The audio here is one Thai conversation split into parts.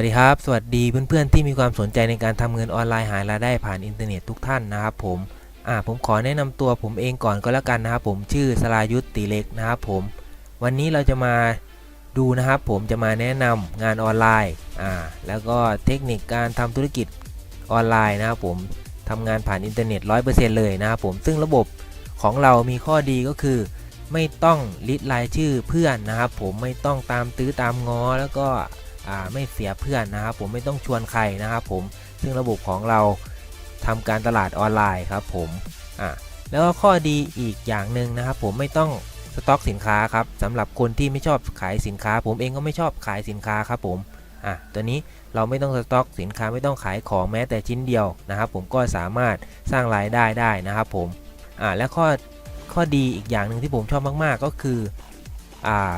สวัสดีครับ สวัสดีเพื่อนๆที่มีความสนใจในการทำเงินออนไลน์หารายได้ผ่านอินเทอร์เน็ตทุกท่านนะครับผมอ่าผมขอแนะนำตัวผมเองก่อนก็แล้วกันนะครับผมชื่อสรายุทธติเล็กนะครับผม วันนี้เราจะมาดูนะครับผมจะมาแนะนำงานออนไลน์อ่าแล้วก็เทคนิคการทำธุรกิจออนไลน์นะครับผมทำงานผ่านอินเทอร์เน็ต 100%เลยนะครับผมซึ่งระบบของเรามีข้อดีก็คือ ไม่ต้องลิสต์รายชื่อเพื่อนนะครับผมไม่ต้องตามตื้อตามง้อแล้วก็ ไม่เสียเพื่อนนะครับ ผมไม่ต้องชวนใครนะครับผมซึ่งระบบของเราทำการตลาดออนไลน์ครับผมแล้วก็ข้อดีอีกอย่างหนึ่งนะครับ ผมไม่ต้องสต็อกสินค้าครับสำหรับคนที่ไม่ชอบขายสินค้า ผมเองก็ไม่ชอบขายสินค้าครับผมอะตัวนี้เราไม่ต้องสต็อกสินค้าไม่ต้องขายของแม้แต่ชิ้นเดียวนะครับ ผมก็สามารถสร้างรายได้ได้นะครับผมอ่าและข้อข้อดีอีกอย่างหนึ่งที่ผมชอบมาก ๆ ก็คืออ่า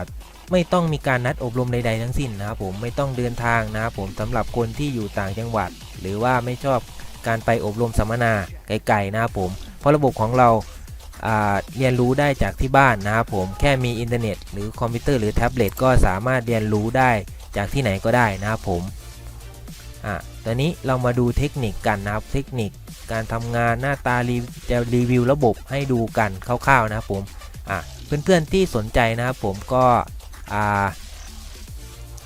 ไม่ต้องมีการนัดอบรมใด ๆ ทั้งสิ้นนะครับผมไม่ต้องเดินทางนะครับผมสำหรับคนที่อยู่ต่างจังหวัด หรือว่าไม่ชอบการไปอบรมสัมมนาไกลๆนะครับผมเพราะระบบของเราเรียนรู้ได้จากที่บ้านนะครับผมแค่มีอินเทอร์เน็ต หรือคอมพิวเตอร์หรือแท็บเล็ตก็สามารถเรียนรู้ได้จากที่ไหนก็ได้นะครับผมอะตอนนี้เรามาดูเทคนิคกันนะครับเทคนิคการทำงานหน้าตาจะรีวิวระบบให้ดูกันคร่าวๆนะครับผมอะเพื่อนๆที่สนใจนะครับผมก็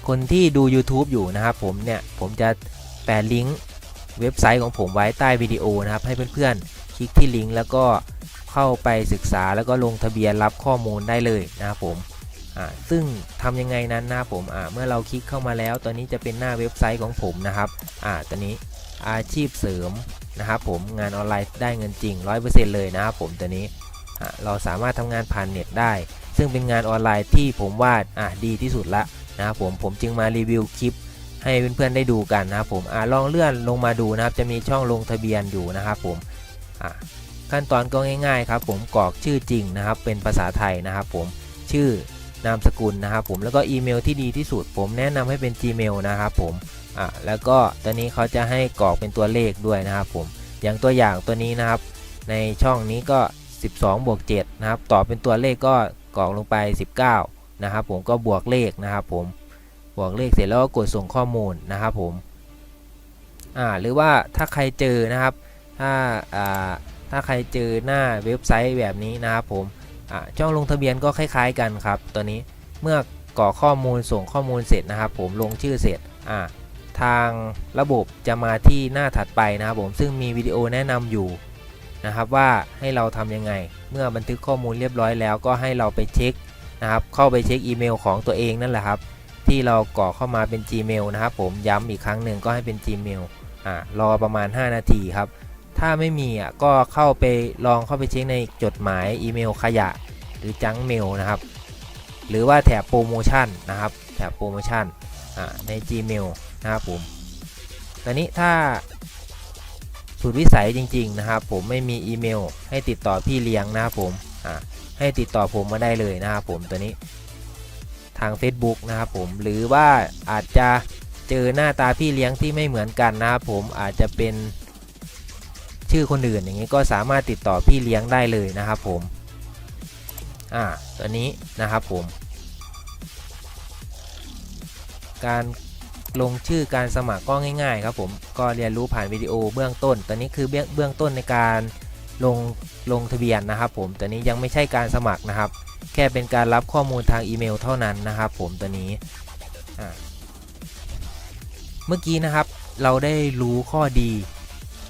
คนที่ดู YouTube อยู่นะครับผมเนี่ยผมจะแปะลิงก์เว็บไซต์ของผมไว้ใต้วิดีโอนะครับ ให้เพื่อนๆ คลิกที่ลิงก์แล้วก็เข้าไปศึกษาแล้วก็ลงทะเบียนรับข้อมูลได้เลยนะครับผมซึ่งทำยังไงนั้นนะผมเมื่อเราคลิกเข้ามาแล้ว ตอนนี้จะเป็นหน้าเว็บไซต์ของผมนะครับอตอนนี้อาชีพเสริมนะครับผมงานออนไลน์ได้เงินจริง 100%เลยนะครับผมตัวนี้เราสามารถทำงานผ่านเน็ตได้ ซึ่งเป็นงานออนไลน์ที่ผมว่าอะดีที่สุดละนะครับผมผมจึงมารีวิวคลิปให้เพื่อนๆได้ดูกันนะครับผมอะลองเลื่อนลงมาดูนะครับ จะมีช่องลงทะเบียนอยู่นะครับผมอะขั้นตอนก็ง่ายๆครับ ผมกรอกชื่อจริงนะครับ เป็นภาษาไทยนะครับผมชื่อนามสกุลนะครับผมแล้วก็อีเมลที่ดีที่สุด ผมแนะนำให้เป็น Gmail นะครับผมอะแล้วก็ตัวนี้เขาจะให้กรอกเป็นตัวเลขด้วยนะครับผมอย่างตัวอย่างตัวนี้นะครับ ในช่องนี้ก็ 12บวก7นะครับต่อเป็นตัวเลขก็ กรอกลงไป 19 นะครับผมก็บวกเลขนะครับผมบวกเลขเสร็จแล้วก็กดส่งข้อมูลนะครับผมอ่าหรือว่าถ้าใครเจอนะครับ ถ้าอ่าถ้าใครเจอหน้าเว็บไซต์แบบนี้นะครับผมอ่าช่องลงทะเบียนก็คล้ายๆกันครับตัวนี้เมื่อกรอกข้อมูลส่งข้อมูลเสร็จนะครับ ผมลงชื่อเสร็จอ่าทางระบบจะมาที่หน้าถัดไปนะครับผมซึ่งมีวิดีโอแนะนำอยู่ นะครับว่าให้เราทำยังไง เมื่อบันทึกข้อมูลเรียบร้อยแล้วก็ให้เราไปเช็คนะครับเข้าไปเช็คอีเมลของตัวเองนั่นแหละครับ ที่เรากรอกเข้ามาเป็น Gmail นะครับผมย้ำอีกครั้งหนึ่งก็ให้เป็น Gmail อ่ารอประมาณ 5 นาทีครับ ถ้าไม่มีอะก็เข้าไปลองเข้าไปเช็คในจดหมายอีเมลขยะ หรือจังเมลนะครับ หรือว่าแถบโปรโมชั่นนะครับแถบโปรโมชั่นใน Gmail นะครับผมตอนนี้ถ้า สุดวิสัยจริง ๆ นะครับ ผมไม่มีอีเมล ให้ติดต่อพี่เลี้ยงนะครับผมอ่าให้ติดต่อผมมาได้เลยนะครับผมตัวนี้ ทาง Facebook นะครับผมหรือว่าอาจจะเจอหน้าตาพี่เลี้ยงที่ไม่เหมือนกันนะครับผมอาจจะเป็นชื่อคนอื่นอย่างนี้ก็สามารถติดต่อพี่เลี้ยงได้เลยนะครับผมอ่าตัวนี้นะครับผม การ ลงชื่อการสมัครก็ง่ายๆครับผมก็เรียนรู้ผ่านวิดีโอเบื้องต้น ตอนนี้คือเบื้องต้นในการลงลงทะเบียนนะครับผมตัวนี้ยังไม่ใช่การสมัครนะครับ แค่เป็นการรับข้อมูลทางอีเมลเท่านั้นนะครับผมตัวนี้เมื่อกี้นะครับเราได้รู้ข้อดี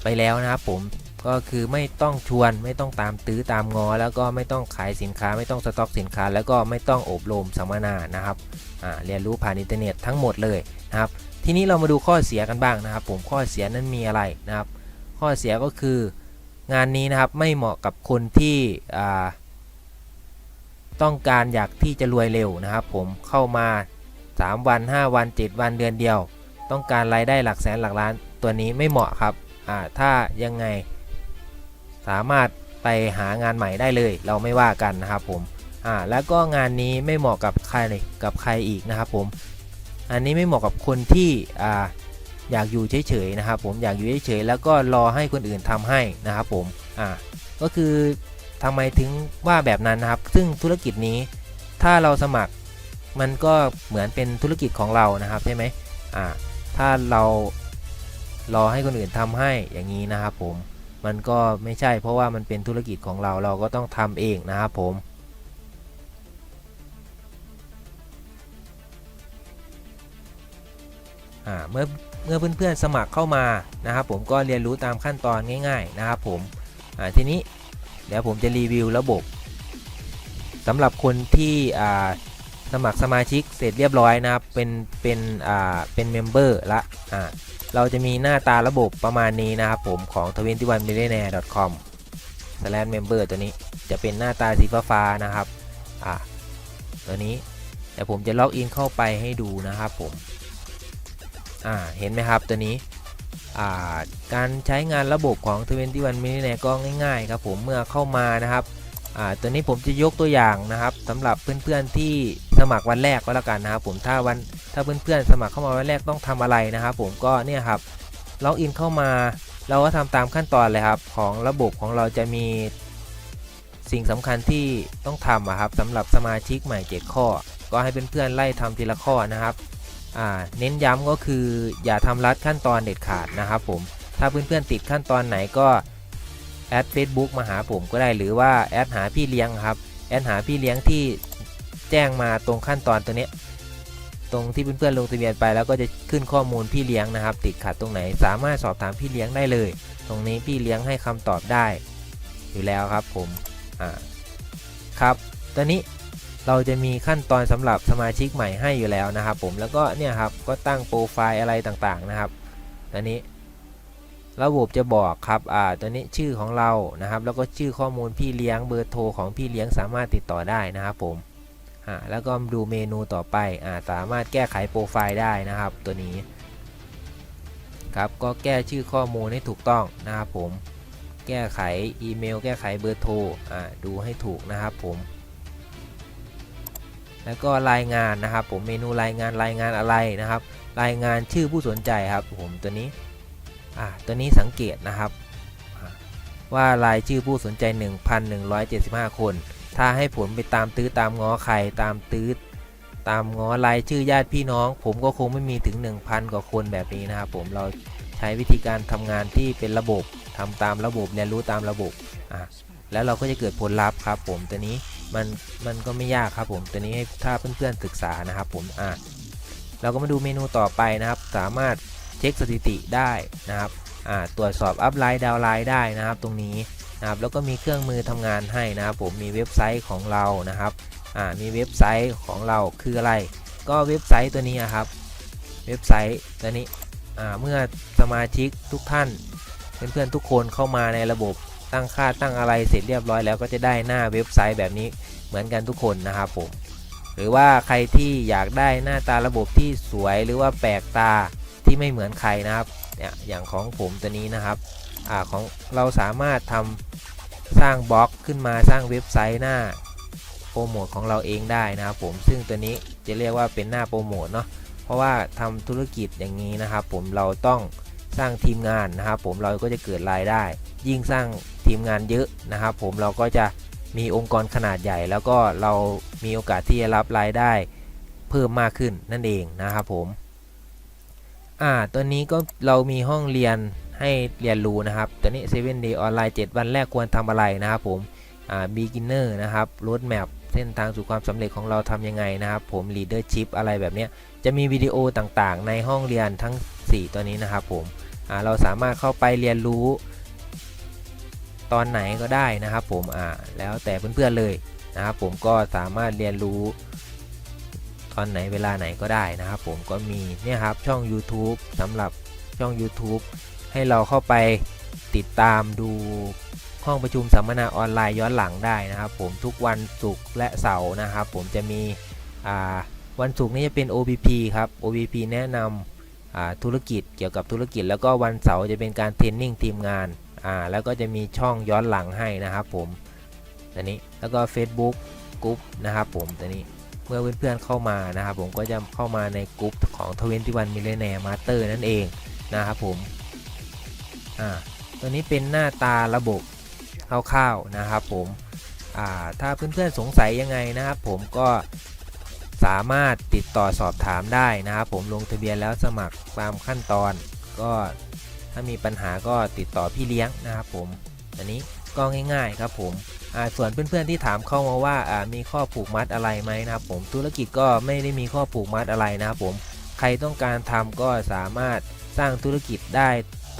ไปแล้วนะครับผมก็คือไม่ต้องชวนไม่ต้องตามตื้อตามงอ แล้วก็ไม่ต้องขายสินค้า ไม่ต้องสต็อกสินค้า แล้วก็ไม่ต้องอบรมสัมมนานะครับ เรียนรู้ผ่านอินเทอร์เน็ตทั้งหมดเลยนะครับ ทีนี้เรามาดูข้อเสียกันบ้างนะครับ ผมข้อเสียนั้นมีอะไรนะครับ ข้อเสียก็คืองานนี้นะครับไม่เหมาะกับคนที่ต้องการอยากที่จะรวยเร็วนะครับ ผมเข้ามา 3 วัน 5 วัน 7 วันเดือนเดียว ต้องการรายได้หลักแสนหลักล้านตัวนี้ไม่เหมาะครับถ้ายังไงสามารถไปหางานใหม่ได้เลย เราไม่ว่ากันนะครับผม อ่าแล้วก็งานนี้ไม่เหมาะกับใครเลยกับใครอีกนะครับผมอันนี้ไม่เหมาะกับคนที่อ่าอยากอยู่เฉยๆนะครับผมอยากอยู่เฉยๆแล้วก็รอให้คนอื่นทำให้นะครับผมอ่าก็คือทำไมถึงว่าแบบนั้นนะครับ ซึ่งธุรกิจนี้ถ้าเราสมัครมันก็เหมือนเป็นธุรกิจของเรานะครับใช่ไหมอ่าถ้าเรารอให้คนอื่นทำให้อย่างนี้นะครับผมมันก็ไม่ใช่เพราะว่ามันเป็นธุรกิจของเราเราก็ต้องทำเองนะครับผม เมื่อเมื่อเพื่อนๆสมัครเข้ามานะครับ ผมก็เรียนรู้ตามขั้นตอนง่าย ๆนะครับ ผมอ่าทีนี้เดี๋ยวผมจะรีวิวระบบสำหรับคนที่อ่าสมัครสมาชิกเสร็จเรียบร้อยนะครับ เป็นเป็นอ่าเป็นเมมเบอร์ละอ่าเราจะมีหน้าตาระบบประมาณนี้นะครับผมของ 21millionaire.com slash member ตัวนี้จะเป็นหน้าตาสีฟ้านะครับอ่าตัวนี้เดี๋ยวผมจะล็อกอินเข้าไปให้ดูนะครับผม อ่าเห็นไหมครับตัวนี้อ่าการใช้งานระบบของ 21 millionaire ก็ง่ายๆครับผมเมื่อเข้ามานะครับอ่าตัวนี้ผมจะยกตัวอย่างนะครับสำหรับเพื่อนๆที่สมัครวันแรกก็แล้วกันนะครับผมถ้าวันถ้าเพื่อนๆสมัครเข้ามาวันแรกต้องทำอะไรนะครับผมก็เนี่ยครับล็อกอินเข้ามาเราก็ทำตามขั้นตอนเลยครับของระบบของเราจะมีสิ่งสำคัญที่ต้องทำอะครับสำหรับสมาชิกใหม่7ข้อ ก็ให้เพื่อนๆไล่ทำทีละข้อนะครับ เน้นย้ำก็คืออย่าทำรัดขั้นตอนเด็ดขาดนะครับผม ถ้าเพื่อนๆติดขั้นตอนไหนก็แอด Facebook มาหาผมก็ได้หรือว่าแอดหาพี่เลี้ยงครับแอดหาพี่เลี้ยงที่แจ้งมาตรงขั้นตอนตัวนี้ตรงที่เพื่อนๆลงทะเบียนไปแล้วก็จะขึ้นข้อมูลพี่เลี้ยงนะครับ ติดขัดตรงไหนสามารถสอบถามพี่เลี้ยงได้เลย ตรงนี้พี่เลี้ยงให้คำตอบได้ อยู่แล้วครับผมอ่าครับตัวนี้ เราจะมีขั้นตอนสำหรับสมาชิกใหม่ให้อยู่แล้วนะครับ ผมแล้วก็เนี่ยครับก็ตั้งโปรไฟล์อะไรต่างๆนะครับตัวนี้ระบบจะบอกครับ อ่า ตัวนี้ชื่อของเรา นะครับ แล้วก็ชื่อข้อมูลพี่เลี้ยง เบอร์โทรของพี่เลี้ยงสามารถติดต่อได้นะครับผม อ่า แล้วก็ดูเมนูต่อไป อ่า สามารถแก้ไขโปรไฟล์ได้นะครับ ตัวนี้ ครับ ก็แก้ชื่อข้อมูลให้ถูกต้องนะครับผม แก้ไขอีเมล แก้ไขเบอร์โทร อ่า ดูให้ถูกนะครับผม แล้วก็รายงานนะครับ ผมเมนูรายงานรายงานอะไรนะครับ รายงานชื่อผู้สนใจครับผมตัวนี้อ่าตัวนี้สังเกตนะครับ ว่ารายชื่อผู้สนใจ 1,175 คน ถ้าให้ผมไปตามตื้อตามง้อใครตามตื้อตามง้อรายชื่อญาติพี่น้อง ผมก็คงไม่มีถึง 1,000 กว่าคนแบบนี้นะครับผมเราใช้วิธีการทำงานที่เป็นระบบทำตามระบบเรียนรู้ตามระบบอ่าแล้วเราก็จะเกิดผลลัพธ์ครับผมตัวนี้ มันมันก็ไม่ยากครับผมตัวนี้ให้ถ้าเพื่อนๆศึกษานะครับผมอะเราก็มาดูเมนูต่อไปนะครับ สามารถเช็คสถิติได้นะครับอ่าตรวจสอบอัพไลน์ดาวไลน์ได้นะครับตรงนี้นะครับแล้วก็มีเครื่องมือทำงานให้นะครับผมมีเว็บไซต์ของเรานะครับอ่ามีเว็บไซต์ของเราคืออะไร ก็เว็บไซต์ตัวนี้ครับ เว็บไซต์ตัวนี้อ่าเมื่อสมาชิกทุกท่านเพื่อนๆทุกคนเข้ามาในระบบ ตั้งค่าตั้งอะไรเสร็จเรียบร้อยแล้วก็จะได้หน้าเว็บไซต์แบบนี้เหมือนกันทุกคนนะครับผมหรือว่าใครที่อยากได้หน้าตาระบบที่สวยหรือว่าแปลกตาที่ไม่เหมือนใครนะครับเนี่ยอย่างของผมตัวนี้นะครับอ่าของเราสามารถทำสร้างบล็อกขึ้นมาสร้างเว็บไซต์หน้าโปรโมทของเราเองได้นะครับผมซึ่งตัวนี้จะเรียกว่าเป็นหน้าโปรโมทเนาะเพราะว่าทำธุรกิจอย่างนี้นะครับผมเราต้อง สร้างทีมงานนะครับผมเราก็จะเกิดรายได้ ยิ่งสร้างทีมงานเยอะนะครับผมเราก็จะมีองค์กรขนาดใหญ่ แล้วก็เรามีโอกาสที่จะรับรายได้เพิ่มมากขึ้นนั่นเองนะครับผมอ่าตัวนี้ก็เรามีห้องเรียนให้เรียนรู้นะครับตัวนี้ 7 day ออนไลน์ 7 วันแรกควรทำอะไรนะครับผมอ่า beginner นะครับ road map เส้นทางสู่ความสำเร็จของเราทำยังไงนะครับ ผม leadership อะไรแบบนี้จะมีวิดีโอต่างๆ ในห้องเรียนทั้ง 4 ตัวนี้นะครับผมเราสามารถเข้าไปเรียนรู้ ตอนไหนก็ได้นะครับ ผมอ่าแล้วแต่เพื่อนๆเลยนะครับ ผมก็สามารถเรียนรู้ตอนไหนเวลาไหนก็ได้นะครับ ผมก็มีเนี่ยครับช่อง YouTube สำหรับช่อง YouTube ให้เราเข้าไปติดตามดู ห้องประชุมสัมมนาออนไลน์ย้อนหลังได้นะครับ ผมทุกวันศุกร์และเสาร์นะครับ ผมจะมีวันศุกร์นี้จะเป็น OBP ครับ OBP แนะนำธุรกิจเกี่ยวกับธุรกิจ แล้วก็วันเสาร์จะเป็นการเทรนนิ่งทีมงานาแล้วก็จะมีช่องย้อนหลังให้นะครับ ผมตัวนี้แล้วก็ Facebook กรุ๊ปนะครับผมตัวนี้เมื่อเพื่อนๆเข้ามานะครับ ผมก็จะเข้ามาในกรุ๊ปของ21 Millionaire Master นั่นเองนะครับผมอ่าตัวนี้เป็นหน้าตาระบบ คร่าวๆนะครับผมถ้าเพื่อนๆสงสัยยังไงนะครับผมก็สามารถติดต่อสอบถามได้นะครับผมลงทะเบียนแล้วสมัครตามขั้นตอน ก็ถ้ามีปัญหาก็ติดต่อพี่เลี้ยงนะครับผมอันนี้ก็ง่ายๆครับผมส่วนเพื่อนๆที่ถามเข้ามาว่าอ่ามีข้อผูกมัดอะไรไหมนะครับผมธุรกิจก็ไม่ได้มีข้อผูกมัดอะไรนะครับผมใครต้องการทำก็สามารถสร้างธุรกิจได้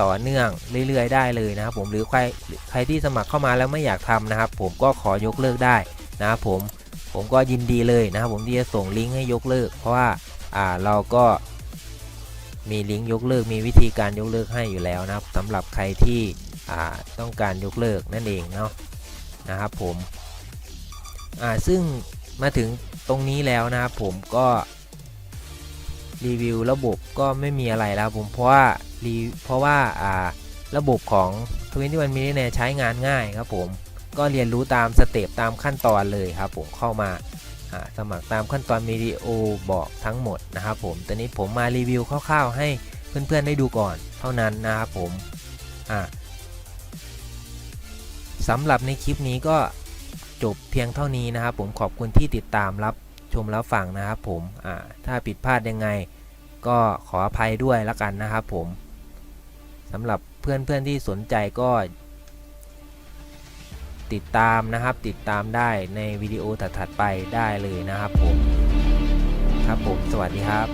ต่อเนื่องเรื่อยๆ ได้เลยนะครับผมหรือใครใครที่สมัครเข้ามาแล้วไม่อยากทำนะครับ ผมก็ขอยกเลิกได้นะครับผมผมก็ยินดีเลยนะครับผมที่จะส่งลิงก์ให้ยกเลิก เพราะว่าอ่าเราก็มีลิงก์ยกเลิกมีวิธีการยกเลิกให้อยู่แล้วนะครับสำหรับใครที่อ่าต้องการยกเลิกนั่นเองเนาะนะครับผมอ่าซึ่งมาถึงตรงนี้แล้วนะครับผมก็รีวิวระบบก็ไม่มีอะไรแล้วผมเพราะว่า เพราะว่าอ่าระบบของ21 m i l l i o n a i r e ใช้งานง่ายครับผมก็เรียนรู้ตามสเต็ปตามขั้นตอนเลยครับผมเข้ามาสมัครตามขั้นตอนวิดีโอบอกทั้งหมดนะครับผมตอนนี้ผมมารีวิวคร่าวๆ ให้เพื่อนๆได้ดูก่อนเท่านั้นนะครับผมสำหรับในคลิปนี้ก็จบเพียงเท่านี้นะครับผมขอบคุณที่ติดตามรับชมรับฟังนะครับผมถ้าผิดพลาดยังไง ก็ขออภัยด้วยละกันนะครับผม สำหรับเพื่อนๆที่สนใจก็ ติดตามนะครับติดตามได้ในวิดีโอถัดๆไปได้เลยนะครับผม ครับผม สวัสดีครับ